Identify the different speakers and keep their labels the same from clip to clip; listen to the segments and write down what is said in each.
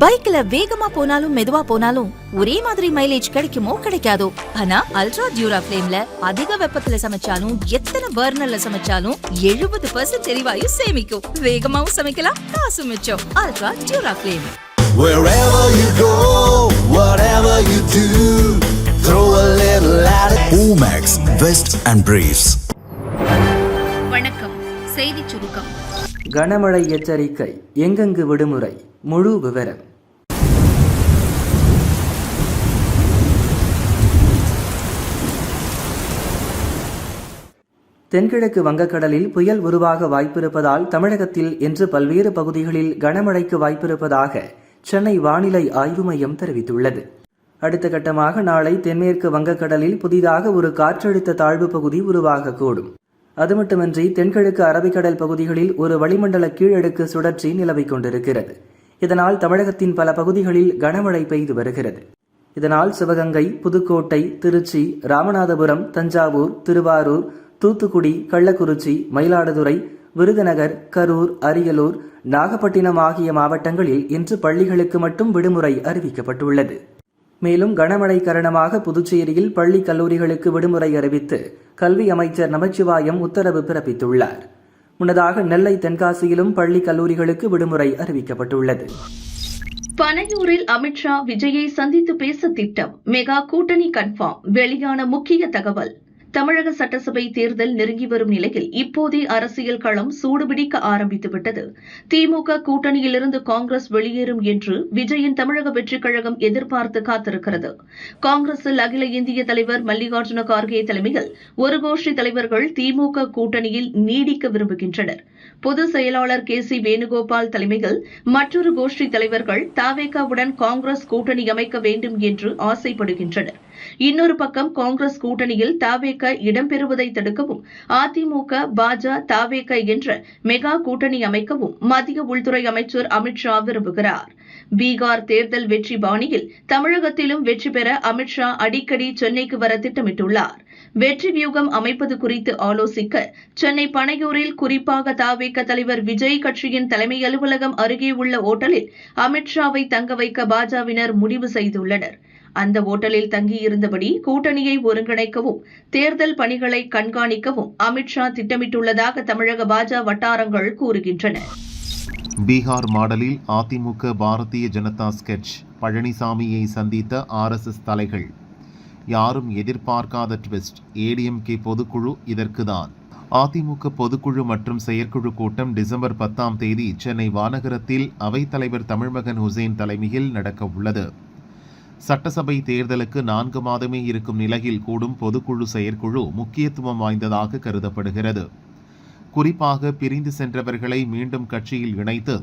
Speaker 1: பைக்ல வேகமா போனாலும் மெதுவா போனாலும் ஒரே மாதிரி மைலேஜ் கிடைக்குமோ கிடைக்காதோ ஆனா அல்ட்ரா டியூரா பிளேம்ல அதிக வெப்பத்துல சமைச்சாலும் எத்தனை பர்னர்ல சமைச்சாலும் எழுபது பர்சன்ட் எரிவாயு சேமிக்கும் வேகமாவும் சமைக்கலாம் காசு மிச்சம் ultra dura flame Wherever you go, whatever you do, throw a little at
Speaker 2: it. Omax, Vest and Briefs. வணக்கம் செய்தி சுருக்கம் கனமழை எச்சரிக்கை எங்கெங்கு விடுமுறை முழு விவரம் தென்கிழக்கு வங்கக்கடலில் புயல் உருவாக வாய்ப்பிருப்பதால் தமிழகத்தில் இன்று பல்வேறு பகுதிகளில் கனமழைக்கு வாய்ப்பிருப்பதாக சென்னை வானிலை ஆய்வு மையம் தெரிவித்துள்ளது அடுத்த கட்டமாக நாளை தென்மேற்கு வங்கக்கடலில் புதிதாக ஒரு காற்றழுத்த தாழ்வு பகுதி உருவாகக்கூடும் அது மட்டுமின்றி தென்கிழக்கு அரபிக்கடல் பகுதிகளில் ஒரு வளிமண்டல கீழடுக்கு சுழற்சி நிலவிக் கொண்டிருக்கிறது இதனால் தமிழகத்தின் பல பகுதிகளில் கனமழை பெய்து வருகிறது இதனால் சிவகங்கை புதுக்கோட்டை திருச்சி ராமநாதபுரம் தஞ்சாவூர் திருவாரூர் தூத்துக்குடி கள்ளக்குறிச்சி மயிலாடுதுறை விருதுநகர் கரூர் அரியலூர் நாகப்பட்டினம் ஆகிய மாவட்டங்களில் இன்று பள்ளிகளுக்கு மட்டும் விடுமுறை அறிவிக்கப்பட்டுள்ளது மேலும் கனமழை காரணமாக புதுச்சேரியில் பள்ளி கல்லூரிகளுக்கு விடுமுறை அறிவித்து கல்வி அமைச்சர் நமச்சிவாயம் உத்தரவு பிறப்பித்துள்ளார் முன்னதாக நெல்லை தென்காசியிலும் பள்ளி கல்லூரிகளுக்கு விடுமுறை அறிவிக்கப்பட்டுள்ளது
Speaker 3: பனையூரில் அமித்ஷா விஜயை சந்தித்து பேச திட்டம் மெகா கூட்டணி கன்ஃபார்ம் வெளியான முக்கிய தகவல் தமிழக சட்டசபை தேர்தல் நெருங்கி வரும் நிலையில் இப்போதே அரசியல் களம் சூடுபிடிக்க ஆரம்பித்துவிட்டது திமுக கூட்டணியிலிருந்து காங்கிரஸ் வெளியேறும் என்று விஜயின் தமிழக வெற்றிக் கழகம் எதிர்பார்த்து காத்திருக்கிறது காங்கிரஸில் அகில இந்திய தலைவர் மல்லிகார்ஜுன கார்கே தலைமையில் ஒரு கோஷ்டி தலைவர்கள் திமுக கூட்டணியில் நீடிக்க விரும்புகின்றனர் பொதுச் செயலாளர் கே சி வேணுகோபால் தலைமையில் மற்றொரு கோஷ்டி தலைவர்கள் தாவேகாவுடன் காங்கிரஸ் கூட்டணி அமைக்க வேண்டும் என்று ஆசைப்படுகின்றனர் இன்னொரு பக்கம் காங்கிரஸ் கூட்டணியில் தாவேக இடம்பெறுவதை தடுக்கவும் அதிமுக பாஜ தாவேக என்ற மெகா கூட்டணி அமைக்கவும் மத்திய உள்துறை அமைச்சர் அமித்ஷா விரும்புகிறார் பீகார் தேர்தல் வெற்றி பாணியில் தமிழகத்திலும் வெற்றி பெற அமித்ஷா அடிக்கடி சென்னைக்கு வர திட்டமிட்டுள்ளார் வெற்றி வியூகம் அமைப்பது குறித்து ஆலோசிக்க சென்னை பனையூரில் குறிப்பாக தாவேக தலைவர் விஜய் கட்சியின் தலைமை அலுவலகம் அருகே உள்ள ஓட்டலில் அமித்ஷாவை தங்க வைக்க பாஜவினர் முடிவு செய்துள்ளனர் அந்த ஓட்டலில் தங்கியிருந்தபடி கூட்டணியை ஒருங்கிணைக்கவும் தேர்தல் பணிகளை கண்காணிக்கவும் அமித்ஷா திட்டமிட்டுள்ளதாக தமிழக பாஜக வட்டாரங்கள் கூறுகின்றன
Speaker 4: பீகார் மாடலில் அதிமுக பாரதிய ஜனதா ஸ்கெட்ச் பழனிசாமியை சந்தித்த ஆர்எஸ்எஸ் தலைகள் யாரும் எதிர்பார்க்காத ட்விஸ்ட் ஏடிஎம்கே பொதுக்குழு இதற்குதான் அதிமுக பொதுக்குழு மற்றும் செயற்குழு கூட்டம் டிசம்பர் பத்தாம் தேதி சென்னை வானகரத்தில் அவைத்தலைவர் தமிழ்மகன் ஹுசேன் தலைமையில் நடக்க உள்ளது சட்டசபை தேர்தலுக்கு நான்கு மாதமே இருக்கும் நிலையில் கூடும் பொதுக்குழு செயற்குழு முக்கியத்துவம் வாய்ந்ததாக கருதப்படுகிறது குறிப்பாக பிரிந்து சென்றவர்களை மீண்டும் கட்சியில் இணைத்து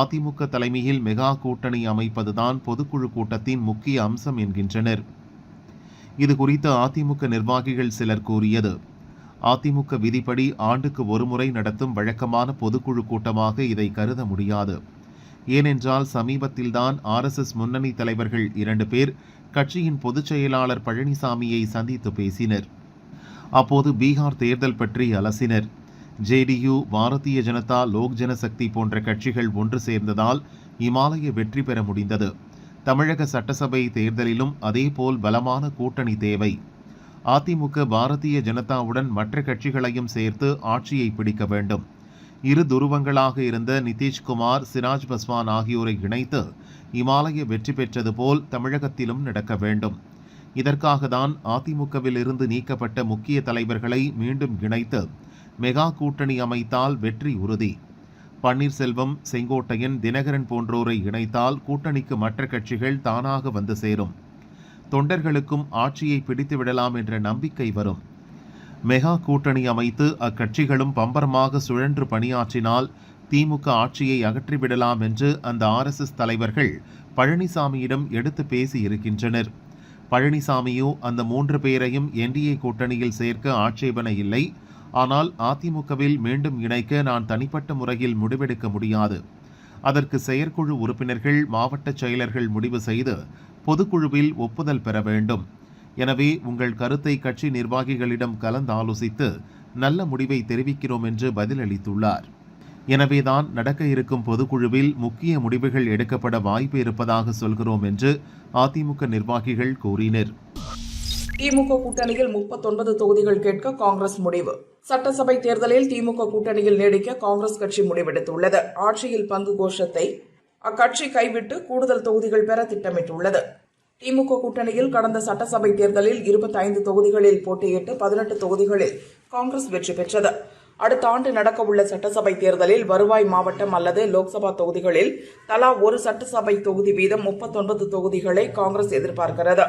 Speaker 4: அதிமுக தலைமையில் மெகா கூட்டணி அமைப்பதுதான் பொதுக்குழு கூட்டத்தின் முக்கிய அம்சம் என்கின்றனர் இது குறித்து அதிமுக நிர்வாகிகள் சிலர் கூறியது அதிமுக விதிப்படி ஆண்டுக்கு ஒருமுறை நடத்தும் வழக்கமான பொதுக்குழு கூட்டமாக இதை கருத முடியாது ஏனென்றால் சமீபத்தில்தான் ஆர்எஸ்எஸ் முன்னணி தலைவர்கள் இரண்டு பேர் கட்சியின் பொதுச் செயலாளர் பழனிசாமியை சந்தித்து பேசினர் அப்போது பீகார் தேர்தல் பற்றி அலசினர் ஜேடியு பாரதிய ஜனதா லோக் ஜனசக்தி போன்ற கட்சிகள் ஒன்று சேர்ந்ததால் இமாலய வெற்றி பெற முடிந்தது தமிழக சட்டசபை தேர்தலிலும் அதேபோல் பலமான கூட்டணி தேவை அதிமுக பாரதிய ஜனதாவுடன் மற்ற கட்சிகளையும் சேர்த்து ஆட்சியை பிடிக்க வேண்டும் இரு துருவங்களாக இருந்த நிதிஷ்குமார் சிராஜ் பஸ்வான் ஆகியோரை இணைத்து இமாலய வெற்றி பெற்றது போல் தமிழகத்திலும் நடக்க வேண்டும் இதற்காக தான் அதிமுகவில் இருந்து நீக்கப்பட்ட முக்கிய தலைவர்களை மீண்டும் இணைத்து மெகா கூட்டணி அமைத்தால் வெற்றி உறுதி பன்னீர்செல்வம் செங்கோட்டையன் தினகரன் போன்றோரை இணைத்தால் கூட்டணிக்கு மற்ற கட்சிகள் தானாக வந்து சேரும் தொண்டர்களுக்கும் ஆட்சியை பிடித்து விடலாம் என்ற நம்பிக்கை வரும் மெகா கூட்டணி அமைத்து அக்கட்சிகளும் பம்பரமாக சுழன்று பணியாற்றினால் திமுக ஆட்சியை அகற்றிவிடலாம் என்று அந்த ஆர்எஸ்எஸ் தலைவர்கள் பழனிசாமியிடம் எடுத்து பேசியிருக்கின்றனர் பழனிசாமியோ அந்த மூன்று பேரையும் என்டிஏ கூட்டணியில் சேர்க்க ஆட்சேபனை இல்லை ஆனால் அதிமுகவில் மீண்டும் இணைக்க நான் தனிப்பட்ட முறையில் முடிவெடுக்க முடியாது அதற்கு செயற்குழு உறுப்பினர்கள் மாவட்ட செயலர்கள் முடிவு செய்து பொதுக்குழுவில் ஒப்புதல் பெற வேண்டும் எனவே உங்கள் கருத்தை கட்சி நிர்வாகிகளிடம் கலந்து ஆலோசித்து நல்ல முடிவை தெரிவிக்கிறோம் என்று பதிலளித்துள்ளார் எனவேதான் நடக்க இருக்கும் பொதுக்குழுவில் முக்கிய முடிவுகள் எடுக்கப்பட வாய்ப்பு இருப்பதாக சொல்கிறோம் என்று அதிமுக நிர்வாகிகள் கூறினர்
Speaker 5: திமுக கூட்டணியில் முப்பத்தொன்பது தொகுதிகள் கேட்க காங்கிரஸ் முடிவு சட்டசபை தேர்தலில் திமுக கூட்டணியில் நீடிக்க காங்கிரஸ் கட்சி முடிவெடுத்துள்ளது ஆட்சியில் பங்கு கோஷத்தை அக்கட்சி கைவிட்டு கூடுதல் தொகுதிகள் பெற திட்டமிட்டுள்ளது திமுக கூட்டணியில் கடந்த சட்டசபை தேர்தலில் இருபத்தைந்து தொகுதிகளில் போட்டியிட்டு பதினெட்டு தொகுதிகளில் காங்கிரஸ் வெற்றி பெற்றது அடுத்த ஆண்டு நடக்கவுள்ள சட்டசபை தேர்தலில் வருவாய் மாவட்டம் அல்லது லோக்சபா தொகுதிகளில் தலா ஒரு சட்டசபை தொகுதி வீதம் முப்பத்தொன்பது தொகுதிகளை காங்கிரஸ் எதிர்பார்க்கிறது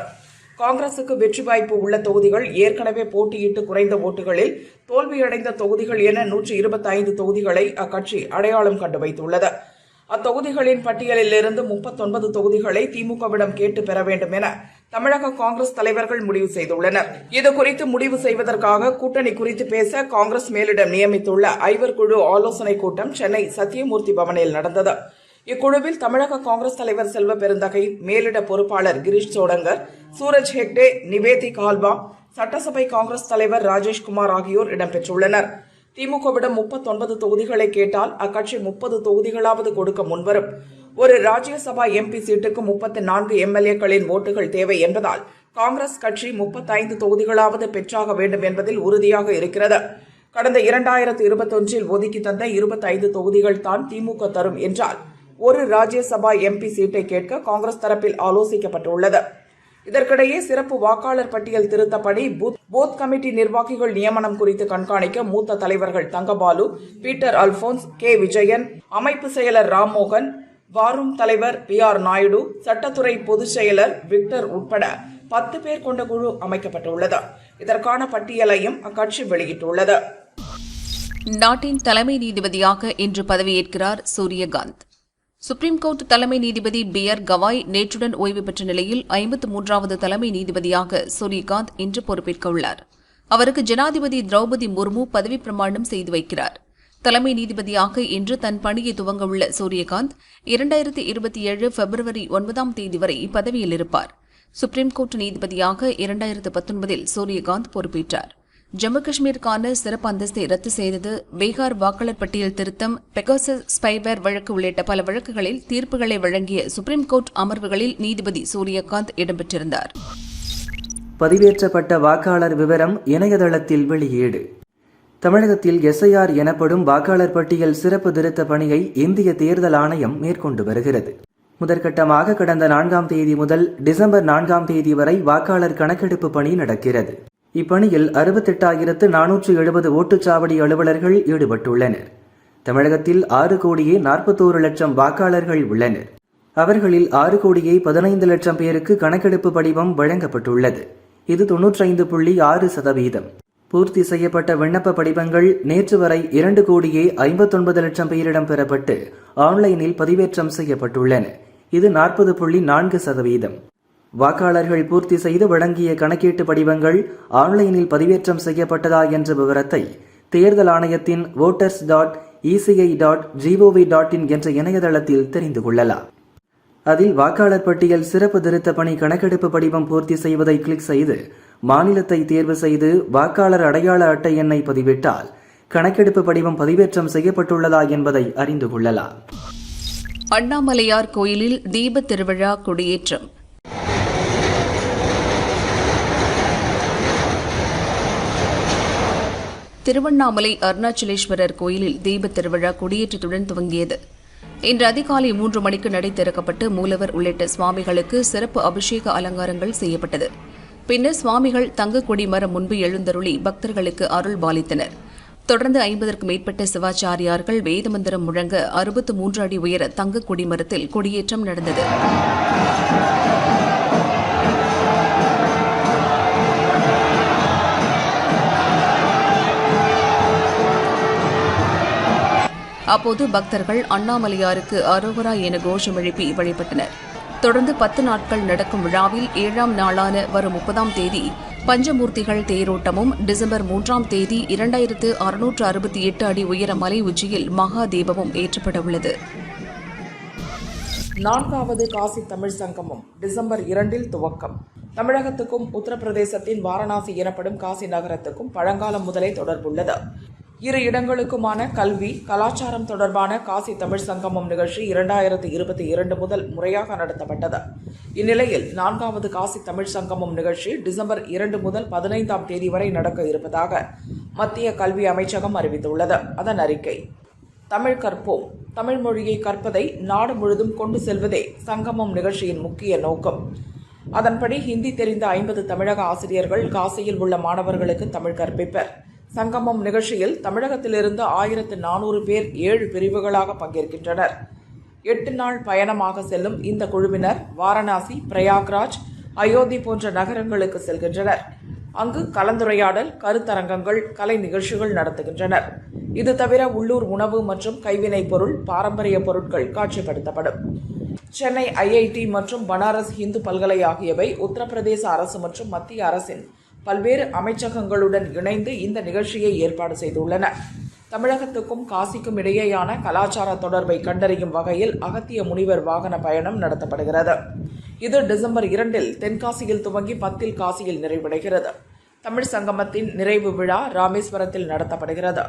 Speaker 5: காங்கிரசுக்கு வெற்றி வாய்ப்பு உள்ள தொகுதிகள் ஏற்கனவே போட்டியிட்டு குறைந்த ஓட்டுகளில் தோல்வியடைந்த தொகுதிகள் என நூற்றி இருபத்தைந்து தொகுதிகளை அக்கட்சி அடையாளம் கண்டு வைத்துள்ளது அத்தொகுதிகளின் பட்டியலில் இருந்து முப்பத்தொன்பது தொகுதிகளை திமுகவிடம் கேட்டு பெற வேண்டும் என தமிழக காங்கிரஸ் தலைவர்கள் முடிவு செய்துள்ளனர் இது குறித்து முடிவு செய்வதற்காக கூட்டணி குறித்து பேச காங்கிரஸ் மேலிடம் நியமித்துள்ள ஐவர் குழு ஆலோசனைக் கூட்டம் சென்னை சத்தியமூர்த்தி பவனில் நடந்தது இக்குழுவில் தமிழக காங்கிரஸ் தலைவர் செல்வ பெருந்தகை மேலிட பொறுப்பாளர் கிரீஷ் சோடங்கர் சூரஜ் ஹெக்டே நிவேதி கால்பா சட்டசபை காங்கிரஸ் தலைவர் ராஜேஷ்குமார் ஆகியோர் இடம்பெற்றுள்ளனா் திமுகவிடம் முப்பத்தொன்பது தொகுதிகளை கேட்டால் அக்கட்சி முப்பது தொகுதிகளாவது கொடுக்க முன்வரும் ஒரு ராஜ்யசபா எம்பி சீட்டுக்கு முப்பத்தி நான்கு எம்எல்ஏக்களின் ஓட்டுகள் தேவை என்பதால் காங்கிரஸ் கட்சி முப்பத்தைந்து தொகுதிகளாவது பெற்றாக வேண்டும் என்பதில் உறுதியாக இருக்கிறது கடந்த இரண்டாயிரத்து இருபத்தொன்றில் ஒதுக்கி தந்த இருபத்தைந்து தொகுதிகள் தான் திமுக தரும் என்றால் ஒரு ராஜ்யசபா எம்பி சீட்டை கேட்க காங்கிரஸ் தரப்பில் ஆலோசிக்கப்பட்டுள்ளது இதற்கிடையே சிறப்பு வாக்காளர் பட்டியல் திருத்தப்படி பூத் கமிட்டி நிர்வாகிகள் நியமனம் குறித்து கண்காணிக்க மூத்த தலைவர்கள் தங்கபாலு பீட்டர் அல்போன்ஸ் கே விஜயன் அமைப்பு செயலர் ராம்மோகன் வாரும் தலைவர் பி ஆர் நாயுடு சட்டத்துறை பொதுச் செயலர் விக்டர் உட்பட பத்து பேர் கொண்ட குழு அமைக்கப்பட்டுள்ளது இதற்கான பட்டியலையும் அக்கட்சி வெளியிட்டுள்ளது
Speaker 6: நாட்டின் தலைமை நீதிபதியாக இன்று பதவியேற்கிறார் சூரியகாந்த் சுப்ரீம் கோர்ட் தலைமை நீதிபதி பி ஆர் கவாய் நேற்றுடன் ஓய்வு பெற்ற நிலையில் ஐம்பத்து மூன்றாவது தலைமை நீதிபதியாக சூரியகாந்த் இன்று பொறுப்பேற்க உள்ளார் அவருக்கு ஜனாதிபதி திரௌபதி முர்மு பதவி பிரமாணம் செய்து வைக்கிறார் தலைமை நீதிபதியாக இன்று தன் பணியை துவங்க உள்ள சூரியகாந்த் இரண்டாயிரத்தி இருபத்தி ஏழு பிப்ரவரி ஒன்பதாம் தேதி வரை பதவியில் இருப்பார் சுப்ரீம் கோர்ட் நீதிபதியாக இரண்டாயிரத்து பத்தொன்பதில் சூரியகாந்த் பொறுப்பேற்றார் ஜம்மு காஷ்மீருக்கான சிறப்பு அந்தஸ்தை ரத்து செய்தது பீகார் வாக்காளர் பட்டியல் திருத்தம் பெகாசஸ் ஸ்பைவேர் வழக்கு உள்ளிட்ட பல வழக்குகளில் தீர்ப்புகளை வழங்கிய சுப்ரீம் கோர்ட் அமர்வுகளில் நீதிபதி சூரியகாந்த் இடம்பெற்றிருந்தார்
Speaker 7: பதிவேற்றப்பட்ட வாக்காளர் விவரம் இணையதளத்தில் வெளியீடு தமிழகத்தில் எஸ்ஐஆர் எனப்படும் வாக்காளர் பட்டியல் சிறப்பு திருத்த பணியை இந்திய தேர்தல் ஆணையம் மேற்கொண்டு வருகிறது முதற்கட்டமாக கடந்த நான்காம் தேதி முதல் டிசம்பர் நான்காம் தேதி வரை வாக்காளர் கணக்கெடுப்பு பணி நடக்கிறது இப்பணியில் அறுபத்தெட்டாயிரத்து நானூற்று எழுபது ஓட்டுச்சாவடி அலுவலர்கள் ஈடுபட்டுள்ளனர் தமிழகத்தில் ஆறு கோடியே நாற்பத்தோரு லட்சம் வாக்காளர்கள் உள்ளனர் அவர்களில் ஆறு கோடியே பதினைந்து லட்சம் பேருக்கு கணக்கெடுப்பு படிவம் வழங்கப்பட்டுள்ளது இது தொன்னூற்றைந்து புள்ளி ஆறு சதவீதம் பூர்த்தி செய்யப்பட்ட விண்ணப்ப படிவங்கள் நேற்று வரை இரண்டு கோடியே ஐம்பத்தொன்பது லட்சம் பேரிடம் பெறப்பட்டு ஆன்லைனில் பதிவேற்றம் செய்யப்பட்டுள்ளன இது நாற்பது புள்ளி நான்கு சதவீதம் வாக்காளர்கள் பூர்த்தி செய்து வழங்கிய கணக்கீட்டு படிவங்கள் ஆன்லைனில் பதிவேற்றம் செய்யப்பட்டதா என்ற விவரத்தை தேர்தல் ஆணையத்தின் voters dot ECI dot GOV dot in என்ற இணையதளத்தில் தெரிந்து கொள்ளலாம் அதில் வாக்காளர் பட்டியல் சிறப்பு திருத்த பணி கணக்கெடுப்பு படிவம் பூர்த்தி செய்வதை கிளிக் செய்து மாநிலத்தை தேர்வு செய்து வாக்காளர் அடையாள அட்டை எண்ணை பதிவிட்டால் கணக்கெடுப்பு படிவம் பதிவேற்றம் செய்யப்பட்டுள்ளதா என்பதை அறிந்து கொள்ளலாம்
Speaker 8: அண்ணாமலையார் கோயிலில் தீப திருவிழா கொடியேற்றம் திருவண்ணாமலை அருணாச்சலேஸ்வரர் கோயிலில் தீபத் திருவிழா கொடியேற்றத்துடன் துவங்கியது இன்று அதிகாலை மூன்று மணிக்கு நடை திறக்கப்பட்டு மூலவர் உள்ளிட்ட சுவாமிகளுக்கு சிறப்பு அபிஷேக அலங்காரங்கள் செய்யப்பட்டது பின்னர் சுவாமிகள் தங்கக்கொடி மரம் முன்பு எழுந்தருளி பக்தர்களுக்கு அருள் பாலித்தனர் தொடர்ந்து ஐம்பதற்கும் மேற்பட்ட சிவாச்சாரியார்கள் வேதமந்திரம் முழங்க அறுபத்து மூன்று அடி உயர தங்கக் கொடிமரத்தில் கொடியேற்றம் நடந்தது அப்போது பக்தர்கள் அண்ணாமலையாருக்கு அரோகரா என கோஷம் எழுப்பி வழிபட்டனர் தொடர்ந்து பத்து நாட்கள் நடக்கும் விழாவில் ஏழாம் நாளான வரும் முப்பதாம் தேதி பஞ்சமூர்த்திகள் தேரோட்டமும் டிசம்பர் மூன்றாம் தேதி இரண்டாயிரத்து அறுநூற்று அறுபத்தி எட்டு அடி உயர மலை உச்சியில் மகாதீபமும் ஏற்றப்பட உள்ளது
Speaker 9: நான்காவது காசி தமிழ் சங்கமம் டிசம்பர் இரண்டில் துவக்கம் தமிழகத்துக்கும் உத்தரப்பிரதேசத்தின் வாரணாசி எனப்படும் காசி நகரத்துக்கும் பழங்காலம் முதலே தொடர்புள்ளது இரு இடங்களுக்குமான கல்வி கலாச்சாரம் தொடர்பான காசி தமிழ் சங்கமம் நிகழ்ச்சி இரண்டாயிரத்தி இருபத்தி இரண்டு முதல் முறையாக நடத்தப்பட்டது இந்நிலையில் நான்காவது காசி தமிழ் சங்கமம் நிகழ்ச்சி டிசம்பர் இரண்டு முதல் பதினைந்தாம் தேதி வரை நடக்க இருப்பதாக மத்திய கல்வி அமைச்சகம் அறிவித்துள்ளது அதன் அறிக்கை தமிழ் கற்போம் தமிழ் மொழியை கற்பதை நாடு முழுதும் கொண்டு செல்வதே சங்கமம் நிகழ்ச்சியின் முக்கிய நோக்கம் அதன்படி ஹிந்தி தெரிந்த ஐம்பது தமிழக ஆசிரியர்கள் காசியில் உள்ள மாணவர்களுக்கு தமிழ் கற்பிப்பர் சங்கமம் நிகழ்ச்சியில் தமிழகத்திலிருந்து ஆயிரத்து நானூறு பேர் ஏழு பிரிவுகளாக பங்கேற்கின்றனர் எட்டு நாள் பயணமாக செல்லும் இந்த குழுவினர் வாரணாசி பிரயாக்ராஜ் அயோத்தி போன்ற நகரங்களுக்கு செல்கின்றனர் அங்கு கலந்துரையாடல் கருத்தரங்கங்கள் கலை நிகழ்ச்சிகள் நடத்துகின்றனர் இது தவிர உள்ளூர் உணவு மற்றும் கைவினைப் பொருள் பாரம்பரிய பொருட்கள் காட்சிப்படுத்தப்படும் சென்னை ஐஐடி மற்றும் பனாரஸ் இந்து பல்கலை ஆகியவை உத்தரப்பிரதேச அரசு மற்றும் மத்திய அரசின் பல்வேறு அமைச்சகங்களுடன் இணைந்து இந்த நிகழ்ச்சியை ஏற்பாடு செய்துள்ளன தமிழகத்துக்கும் காசிக்கும் இடையேயான கலாச்சார தொடர்பை கண்டறியும் வகையில் அகத்திய முனிவர் வாகன பயணம் நடத்தப்படுகிறது இது டிசம்பர் இரண்டில் தென்காசியில் துவங்கி பத்தில் காசியில் நிறைவடைகிறது தமிழ் சங்கமத்தின் நிறைவு விழா ராமேஸ்வரத்தில் நடத்தப்படுகிறது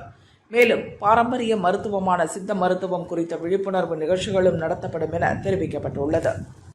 Speaker 9: மேலும் பாரம்பரிய மருத்துவமான சித்த மருத்துவம் குறித்த விழிப்புணர்வு நிகழ்ச்சிகளும் நடத்தப்படும் என தெரிவிக்கப்பட்டுள்ளது